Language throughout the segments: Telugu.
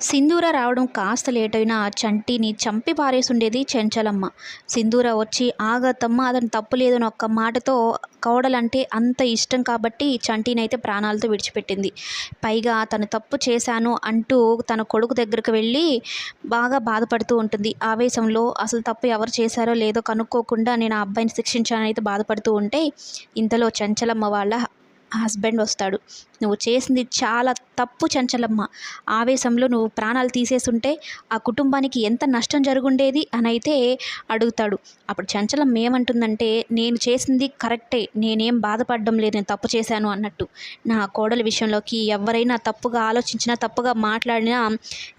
సింధూర రావడం కాస్త లేట్ అయినా చంటిని చంపి పారేసుండేది చెంచలమ్మ. సింధూర వచ్చి ఆగతమ్మ అతను తప్పు లేదని ఒక్క మాటతో కోడలంటే అంత ఇష్టం కాబట్టి చంటిని అయితే ప్రాణాలతో విడిచిపెట్టింది. పైగా తను తప్పు చేశాను అంటూ తన కొడుకు దగ్గరకు వెళ్ళి బాగా బాధపడుతూ ఉంటుంది. ఆవేశంలో అసలు తప్పు ఎవరు చేశారో లేదో కనుక్కోకుండా నేను ఆ అబ్బాయిని శిక్షించానని అయితే బాధపడుతూ ఉంటే ఇంతలో చంచలమ్మ వాళ్ళ హస్బెండ్ వస్తాడు. నువ్వు చేసింది చాలా తప్పు చంచలమ్మ. ఆవేశంలో నువ్వు ప్రాణాలు తీసేసుంటే ఆ కుటుంబానికి ఎంత నష్టం జరుగుండేది అని అయితే అడుగుతాడు. అప్పుడు చంచలమ్మ ఏమంటుందంటే నేను చేసింది కరెక్టే నేనేం బాధపడడం లేదు నేను తప్పు చేశాను అన్నట్టు. నా కోడల విషయంలోకి ఎవరైనా తప్పుగా ఆలోచించినా తప్పుగా మాట్లాడినా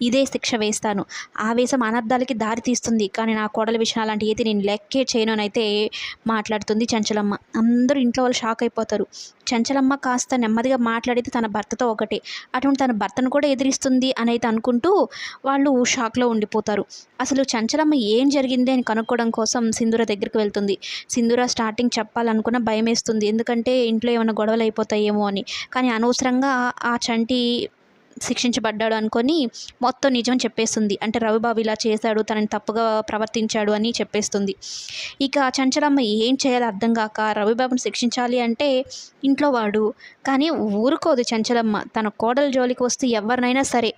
ఇదే శిక్ష వేస్తాను. ఆవేశం అనర్థాలకి దారి తీస్తుంది. కానీ నా కోడల విషయం అలాంటి ఏది నేను లెక్కే చేయను అని అయితే మాట్లాడుతుంది చంచలమ్మ. అందరూ ఇంట్లో వాళ్ళు షాక్ అయిపోతారు. చంచలమ్మ కాస్త నెమ్మదిగా మాట్లాడేది తన భర్తతో ఒకటే. అటువంటి తన భర్తను కూడా ఎదిరిస్తుంది అనేది అనుకుంటూ వాళ్ళు షాక్లో ఉండిపోతారు. అసలు చంచలమ్మ ఏం జరిగింది అని కనుక్కోవడం కోసం సింధూర దగ్గరికి వెళ్తుంది. సింధూర స్టార్టింగ్ చెప్పాలనుకున్న భయం వేస్తుంది ఎందుకంటే ఇంట్లో ఏమైనా గొడవలు అయిపోతాయేమో అని. కానీ అనవసరంగా ఆ చంటి శిక్షించబడ్డాడు అనుకొని మొత్తం నిజం చెప్పేస్తుంది. అంటే రవిబాబు ఇలా చేశాడు తనని తప్పుగా ప్రవర్తించాడు అని చెప్పేస్తుంది. ఇక చంచలమ్మ ఏం చేయాలో అర్థం కాక రవిబాబుని శిక్షించాలి అంటే ఇంట్లో వాడు. కానీ ఊరుకోదు చంచలమ్మ. తన కోడల జోలికి వస్తే ఎవరినైనా సరే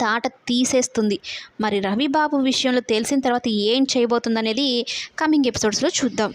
తాట తీసేస్తుంది. మరి రవిబాబు విషయంలో తెలిసిన తర్వాత ఏం చేయబోతుంది అనేది కమింగ్ ఎపిసోడ్స్లో చూద్దాం.